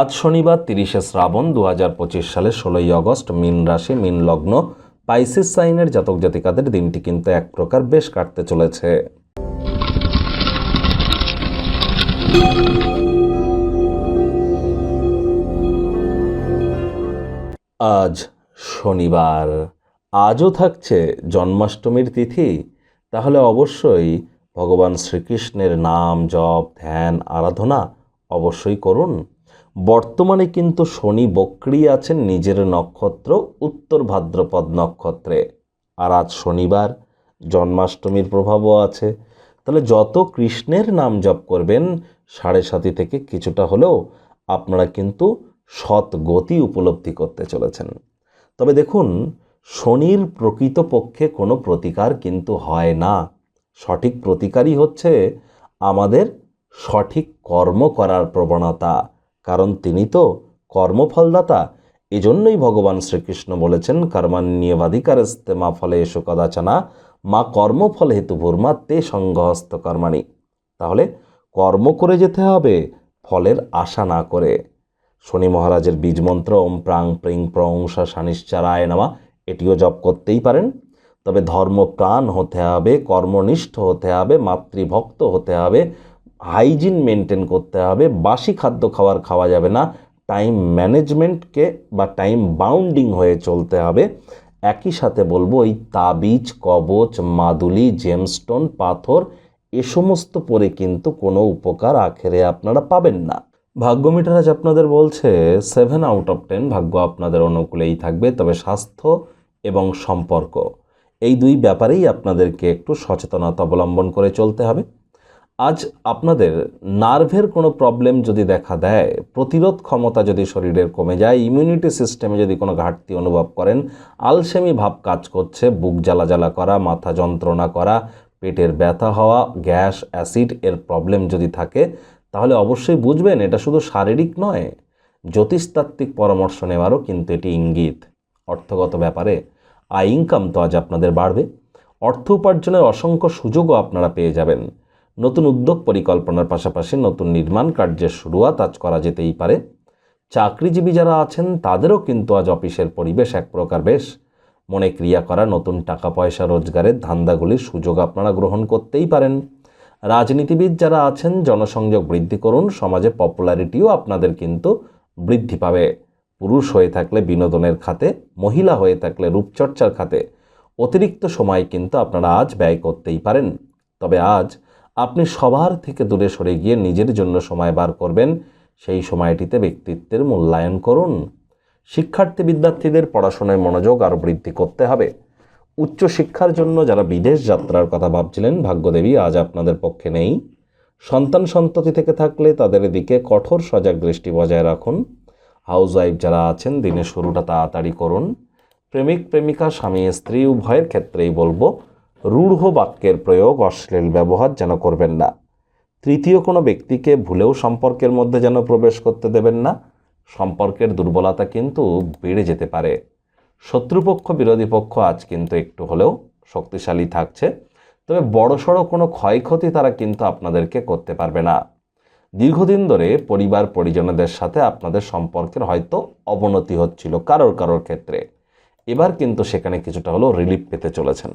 আজ শনিবার তিরিশে শ্রাবণ দু হাজার পঁচিশ সালে ষোলোই আগস্ট মিন রাশি, মিন লগ্ন, পাইসিস সাইনের জাতক জাতিকাদের দিনটি কিন্তু এক প্রকার বেশ কাটতে চলেছে। আজ শনিবার। আজও থাকছে জন্মাষ্টমীর তিথি, তাহলে অবশ্যই ভগবান শ্রীকৃষ্ণের নাম, জপ, ধ্যান, আরাধনা অবশ্যই করুন। বর্তমানে কিন্তু শনি বক্রি আছেন নিজের নক্ষত্র, উত্তর ভাদ্রপদ নক্ষত্রে। আর আজ শনিবার, জন্মাষ্টমীর প্রভাবও আছে। তাহলে যত কৃষ্ণের নাম জপ করবেন, সাড়ে সাতি থেকে কিছুটা হলেও আপনারা কিন্তু সৎ গতি উপলব্ধি করতে চলেছেন। তবে দেখুন, শনির প্রকৃতপক্ষে কোনো প্রতিকার কিন্তু হয় না। সঠিক প্রতিকারই হচ্ছে আমাদের সঠিক কর্ম করার প্রবণতা। কারণ তিনি তো কর্মফলদাতা। এজন্যই ভগবান শ্রীকৃষ্ণ বলেছেন কর্মান্যবাধিকারস্তে মা ফলে এসো কদাচনা মা কর্মফল হেতু ভূর্মা তে সঙ্গহস্ত কর্মাণি তাহলে কর্ম করে যেতে হবে, ফলের আশা না করে। শনি মহারাজের বীজ মন্ত্র ওম প্রাং প্রিং প্রংসা শানিশ্চারায় নামা, এটিও জপ করতেই পারেন। তবে ধর্মপ্রাণ হতে হবে, কর্মনিষ্ঠ হতে হবে, মাতৃভক্ত হতে হবে হাইজিন মেনটেন করতে হবে। বাসি খাদ্য খাবার খাওয়া যাবে না। টাইম ম্যানেজমেন্টকে বা টাইম বাউন্ডিং হয়ে চলতে হবে। একই সাথে বলব, এই তাবিজ, কবচ, মাদুলি জেমস্টোন পাথর, এ সমস্ত পরে কিন্তু কোনো উপকার আখেরে আপনারা পাবেন না। ভাগ্য মিটার আজ আপনাদের বলছে সেভেন আউট অফ টেন ভাগ্য আপনাদের অনুকূলেই থাকবে। তবে স্বাস্থ্য এবং সম্পর্ক, এই দুই ব্যাপারেই আপনাদেরকে একটু সচেতনতা অবলম্বন করে চলতে হবে। আজ আপনাদের নার্ভের কোনো প্রবলেম যদি দেখা দেয়, প্রতিরোধ ক্ষমতা যদি শরীরের কমে যায় ইমিউনিটি সিস্টেমে যদি কোনো ঘাটতি অনুভব করেন, আলসেমি ভাব কাজ করছে, বুক জ্বালা জ্বালা করা, মাথা যন্ত্রণা করা, পেটের ব্যথা হওয়া, গ্যাস, অ্যাসিড এর প্রবলেম যদি থাকে, তাহলে অবশ্যই বুঝবেন এটা শুধু শারীরিক নয়, জ্যোতিষতাত্ত্বিক পরামর্শ নেওয়ারও কিন্তু এটি ইঙ্গিত। অর্থগত ব্যাপারে আয় ইনকাম তো আজ আপনাদের বাড়বে, অর্থ উপার্জনের অসংখ্য সুযোগও আপনারা পেয়ে যাবেন। নতুন উদ্যোগ পরিকল্পনার পাশাপাশি নতুন নির্মাণ কার্যের শুরুয়াত আজ করা যেতেই পারে। চাকরিজীবী যারা আছেন, তাদেরও কিন্তু আজ অফিসের পরিবেশ এক প্রকার বেশ। মনে ক্রিয়া করা নতুন টাকা পয়সা রোজগারের ধান্দাগুলির সুযোগ আপনারা গ্রহণ করতেই পারেন। রাজনীতিবিদ যারা আছেন, জনসংযোগ বৃদ্ধি করুন, সমাজে পপুলারিটিও আপনাদের কিন্তু বৃদ্ধি পাবে। পুরুষ হয়ে থাকলে বিনোদনের খাতে, মহিলা হয়ে থাকলে রূপচর্চার খাতে। অতিরিক্ত সময় কিন্তু আপনারা আজ ব্যয় করতেই পারেন। তবে আজ আপনি সবার থেকে দূরে সরে গিয়ে নিজের জন্য সময় বার করবেন। সেই সময়টিতে ব্যক্তিত্বের মূল্যায়ন করুন। শিক্ষার্থী বিদ্যার্থীদের পড়াশোনায় মনোযোগ আরও বৃদ্ধি করতে হবে। উচ্চশিক্ষার জন্য যারা বিদেশ যাত্রার কথা ভাবছিলেন, ভাগ্যদেবী, আজ আপনাদের পক্ষে নেই। সন্তান সন্ততি থেকে থাকলে তাদের দিকে কঠোর সজাগ দৃষ্টি বজায় রাখুন। হাউস ওয়াইফ যারা আছেন, দিনের শুরুটা তাড়াতাড়ি করুন। প্রেমিক, প্রেমিকা, স্বামী, স্ত্রী, উভয়ের ক্ষেত্রেই বলব রূঢ় বাক্যের প্রয়োগ অশ্লীল ব্যবহার যেন করবেন না। তৃতীয় কোনো ব্যক্তিকে ভুলেও সম্পর্কের মধ্যে যেন প্রবেশ করতে দেবেন না। সম্পর্কের দুর্বলতা কিন্তু বেড়ে যেতে পারে। শত্রুপক্ষ, বিরোধী পক্ষ আজ কিন্তু একটু হলেও শক্তিশালী থাকছে। তবে বড়সড় কোনো ক্ষয়ক্ষতি তারা কিন্তু আপনাদেরকে করতে পারবে না। দীর্ঘদিন ধরে পরিবার, পরিজনদের সাথে আপনাদের সম্পর্কের হয়তো অবনতি হচ্ছিল কারোর কারোর ক্ষেত্রে। এবার কিন্তু সেখানে কিছুটা হলেও রিলিফ পেতে চলেছেন।